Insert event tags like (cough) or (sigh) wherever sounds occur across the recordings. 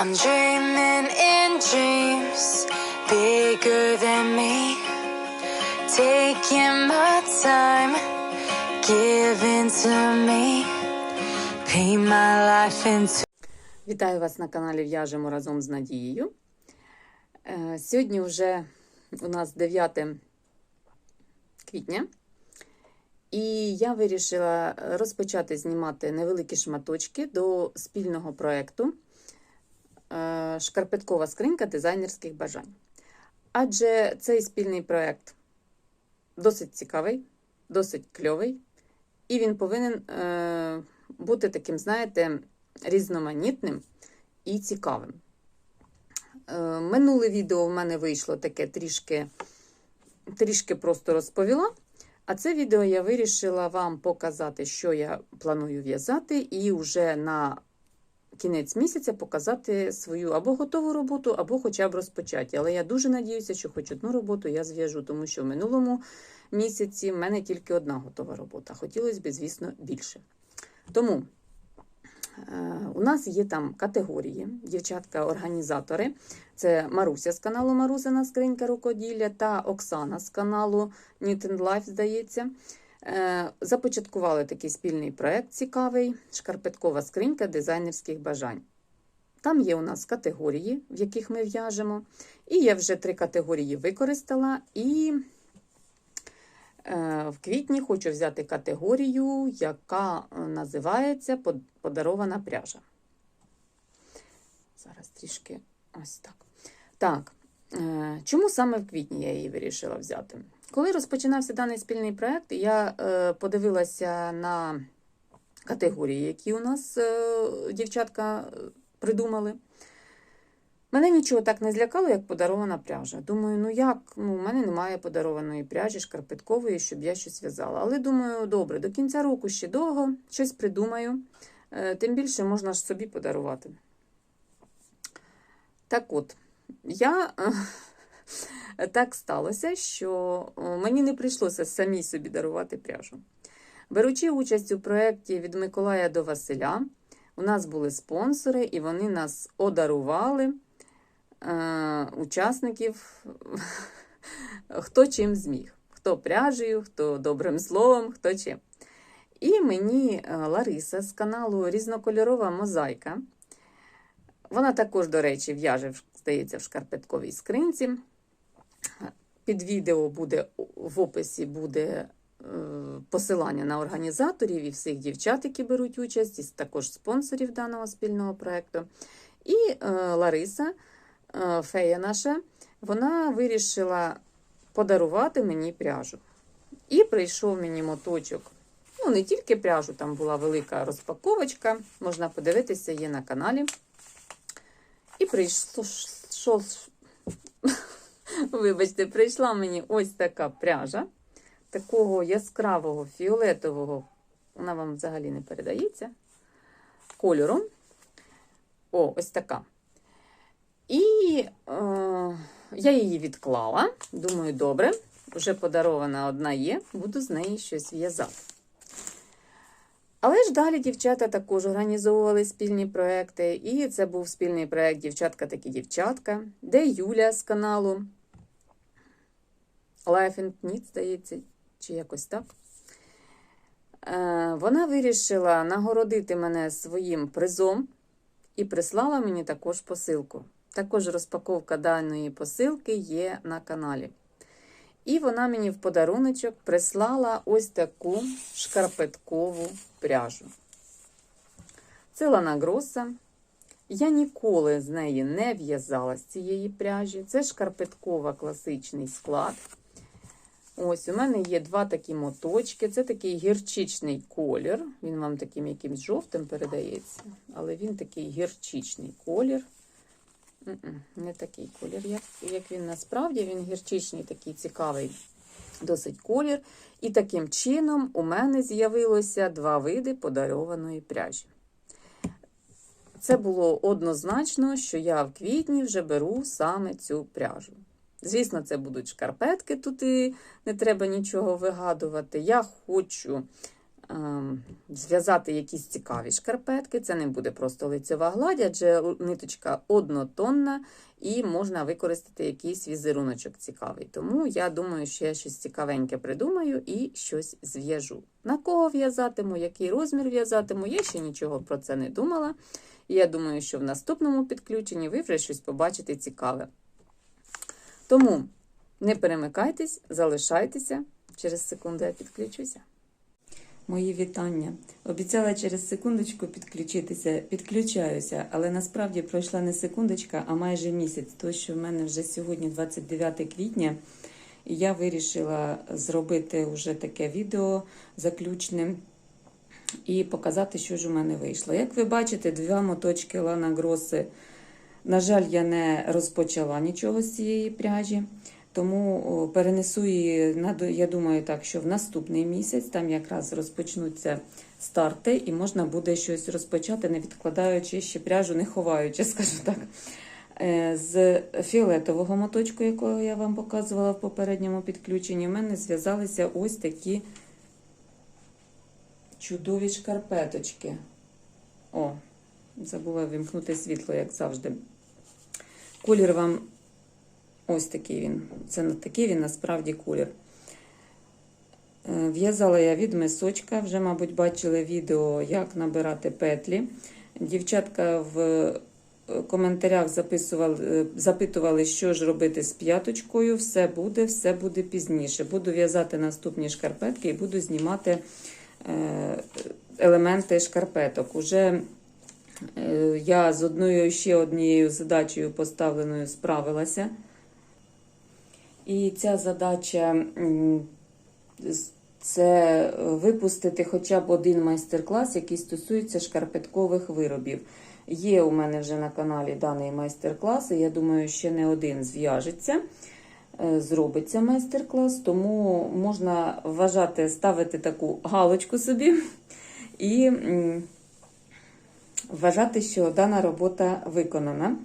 I'm dreaming in dreams bigger than me. Taking my time, giving to me. Paint my life into Вітаю вас на каналі В'яжемо разом з Надією. Е, Сьогодні вже у нас 9 квітня, і я вирішила розпочати знімати невеликі шматочки до спільного проєкту Шкарпеткова скринька дизайнерських бажань. Адже цей спільний проєкт досить цікавий, досить кльовий, і він повинен е, бути таким, знаєте, різноманітним і цікавим. Е, Минуле відео в мене вийшло таке трішки, трішки просто розповіла. А це відео я вирішила вам показати, що я планую в'язати, і вже на кінець місяця показати свою або готову роботу, або хоча б розпочаті. Але я дуже надіюся, що хоч одну роботу я зв'яжу, тому що в минулому місяці в мене тільки одна готова робота. Хотілося б, звісно, більше. Тому Е, У нас є там категорії, дівчатка-організатори. Це Маруся з каналу Марусина Скринька рукоділля та Оксана з каналу and Life, здається. Е, Започаткували такий спільний проект цікавий Шкарпеткова скринька дизайнерських бажань. Там є у нас категорії, в яких ми в'яжемо. І я вже три категорії використала. І Е, в квітні хочу взяти категорію, яка називається подарована пряжа. Зараз трішки ось так. Так, е, чому саме в квітні я її вирішила взяти? Коли розпочинався даний спільний проєкт, я е, подивилася на категорії, які у нас е, дівчатка е, придумали. Мене нічого так не злякало, як подарована пряжа. Думаю, ну як, ну, в мене немає подарованої пряжі шкарпеткової, щоб я щось в'язала. Але думаю, добре, до кінця року ще довго, щось придумаю. Тим більше можна ж собі подарувати. Так от, я так сталося, що е, мені не прийшлося самій собі дарувати пряжу. Беручи участь у проєкті від Миколая до Василя, у нас були спонсори, і вони нас одарували е, учасників, (laughs) хто чим зміг. Хто пряжею, хто добрим словом, хто чим. І мені е, Лариса з каналу Різнокольорова мозаїка. Вона також, до речі, в'яже, здається, в шкарпетковій скринці. Під відео буде в описі буде е, посилання на організаторів і всіх дівчат, які беруть участь, і також спонсорів даного спільного проєкту. І е, Лариса, е, фея наша, вона вирішила подарувати мені пряжу. І прийшов мені моточок. Ну, не тільки пряжу, там була велика розпаковочка, можна подивитися, є на каналі. І прийшло, що, вибачте, прийшла мені ось така пряжа, такого яскравого фіолетового, вона вам взагалі не передається, кольором. О, ось така. І е, я її відклала. Думаю, добре, вже подарована одна є, буду з неї щось в'язати. Але ж далі дівчата також організовували спільні проекти, і це був спільний проект Дівчатка такі дівчатка, де Юля з каналу Life and Knit, здається, чи якось так. Е, Вона вирішила нагородити мене своїм призом і прислала мені також посилку. Також розпаковка даної посилки є на каналі. І вона мені в подаруночок прислала ось таку шкарпеткову пряжу. Це Лана Гроса. Я ніколи з неї не в'язала з цієї пряжі. Це шкарпеткова класичний склад. Ось, у мене є два такі моточки. Це такий гірчичний колір. Він вам таким якимсь жовтим передається, але він такий гірчичний колір. Не такий колір, як, як він насправді. Він гірчичний, такий цікавий досить колір. І таким чином у мене з'явилося два види подарованої пряжі. Це було однозначно, що я в квітні вже беру саме цю пряжу. Звісно, це будуть шкарпетки, тут і не треба нічого вигадувати. Я хочу ем, зв'язати якісь цікаві шкарпетки. Це не буде просто лицьова гладь, адже ниточка однотонна і можна використати якийсь візеруночок цікавий. Тому я думаю, що я щось цікавеньке придумаю і щось зв'яжу. На кого в'язатиму, який розмір в'язатиму, я ще нічого про це не думала. Я думаю, що в наступному підключенні ви вже щось побачите цікаве. Тому не перемикайтесь, залишайтеся. Через секунду я підключуся. Мої вітання. Обіцяла через секундочку підключитися, підключаюся, але насправді пройшла не секундочка, а майже місяць, тому що в мене вже сьогодні 29 квітня, і я вирішила зробити вже таке відео заключне і показати, що ж у мене вийшло. Як ви бачите, два моточки Лана Гроси. На жаль, я не розпочала нічого з цієї пряжі. Тому перенесу її, я думаю, так, що в наступний місяць там якраз розпочнуться старти, і можна буде щось розпочати, не відкладаючи ще пряжу, не ховаючи, (laughs) скажу так. Е, З фіолетового моточку, якого я вам показувала в попередньому підключенні, в мене зв'язалися ось такі чудові шкарпеточки. О, забула вимкнути світло, як завжди. Колір вам Ось такий він. Це не такий він насправді колір. Е, В'язала я від мисочка, вже, мабуть, бачили відео, як набирати петлі. Дівчатка в е, коментарях е, запитували, що ж робити з п'яточкою. Все буде, все буде пізніше. Буду в'язати наступні шкарпетки і буду знімати елементи шкарпеток. Уже я з одною ще однією задачею поставленою справилася. І ця задача це випустити хоча б один майстер-клас, який стосується шкарпеткових виробів. Є у мене вже на каналі даний майстер-клас, і я думаю, ще не один зв'яжеться, е, зробиться майстер-клас, тому можна вважати, ставити таку галочку собі і вважати, що дана робота виконана.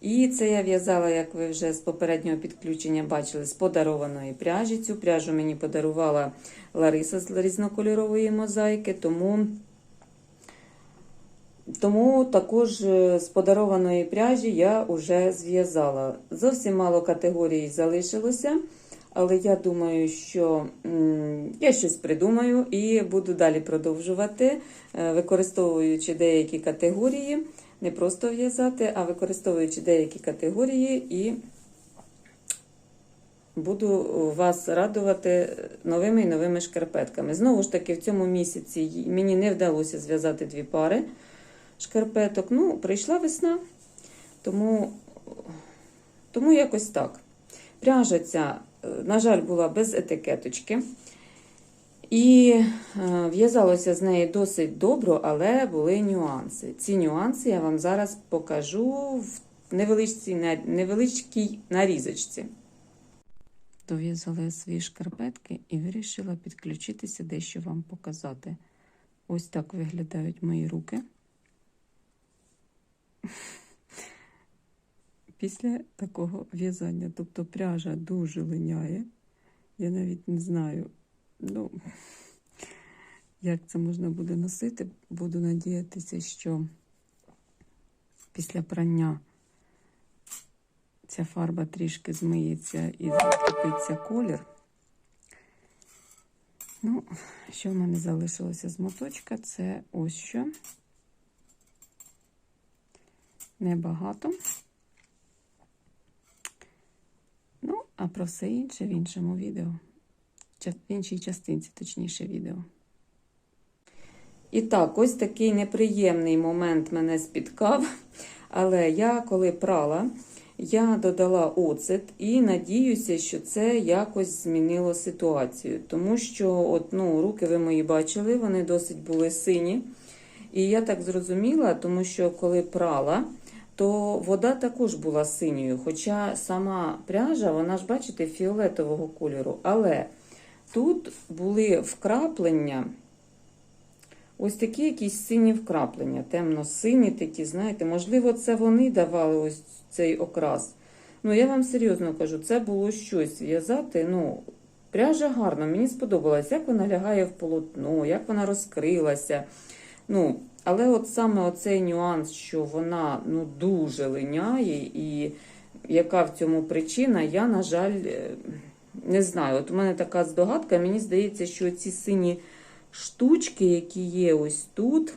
І це я в'язала, як ви вже з попереднього підключення бачили, з подарованої пряжі. Цю пряжу мені подарувала Лариса з різнокольорової мозаїки, тому, тому також е, з подарованої пряжі я вже зв'язала. Зовсім мало категорій залишилося, але я думаю, що я щось придумаю і буду далі продовжувати, е, використовуючи деякі категорії не просто в'язати, а використовуючи деякі категорії, і буду вас радувати новими і новими шкарпетками. Знову ж таки, в цьому місяці мені не вдалося зв'язати дві пари шкарпеток. Ну, прийшла весна, тому, тому якось так. Пряжа ця, на жаль, була без етикеточки. І е, в'язалося з неї досить добре, але були нюанси. Ці нюанси я вам зараз покажу в невеличкій, нарізочці. Дов'язала я свої шкарпетки і вирішила підключитися, дещо вам показати. Ось так виглядають мої руки. Після такого в'язання. Тобто пряжа дуже линяє. Я навіть не знаю, ну, як це можна буде носити. Буду надіятися, що після прання ця фарба трішки змиється і закупиться колір. Ну, що в мене залишилося з моточка, це ось що. Небагато. Ну, а про все інше в іншому відео. В іншій частинці, точніше, відео. І так, ось такий неприємний момент мене спіткав. Але я, коли прала, я додала оцет і надіюся, що це якось змінило ситуацію. Тому що, от, ну, руки ви мої бачили, вони досить були сині. І я так зрозуміла, тому що коли прала, то вода також була синьою. Хоча сама пряжа, вона ж, бачите, фіолетового кольору. Але тут були вкраплення. Ось такі якісь сині вкраплення, темно-сині такі, знаєте, можливо, це вони давали ось цей окрас. Ну, я вам серйозно кажу, це було щось в'язати. Ну, пряжа гарна, мені сподобалось, як вона лягає в полотно, як вона розкрилася. Ну, але от саме оцей нюанс, що вона ну, дуже линяє, і яка в цьому причина, я, на жаль, е, не знаю. От у мене така здогадка, мені здається, що ці сині штучки, які є ось тут,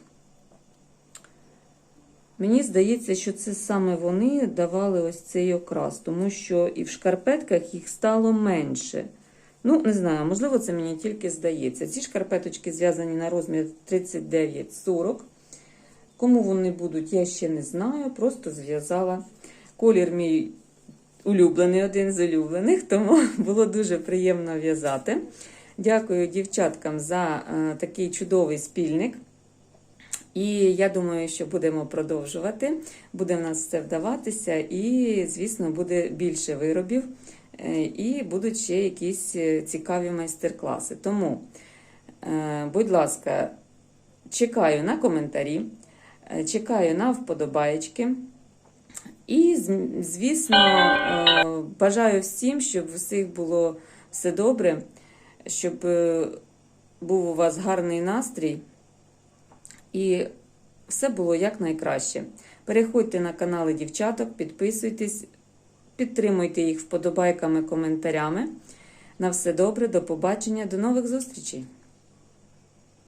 мені здається, що це саме вони давали ось цей окрас, тому що і в шкарпетках їх стало менше. Ну, не знаю, можливо, це мені тільки здається. Ці шкарпеточки зв'язані на розмір 39-40. Кому вони будуть, я ще не знаю. Просто зв'язала. Колір мій улюблений, один з улюблених, тому (laughs) було дуже приємно в'язати. Дякую дівчаткам за е, такий чудовий спільник. І я думаю, що будемо продовжувати. Буде в нас все вдаватися, і, звісно, буде більше виробів, і будуть ще якісь е, цікаві майстер-класи. Тому, е, будь ласка, чекаю на коментарі, е, чекаю на вподобаєчки. І, звісно, е, бажаю всім, щоб у всіх було все добре, щоб е, був у вас гарний настрій і все було якнайкраще. Переходьте на канали дівчаток, підписуйтесь, підтримуйте їх вподобайками, коментарями. На все добре, до побачення, до нових зустрічей!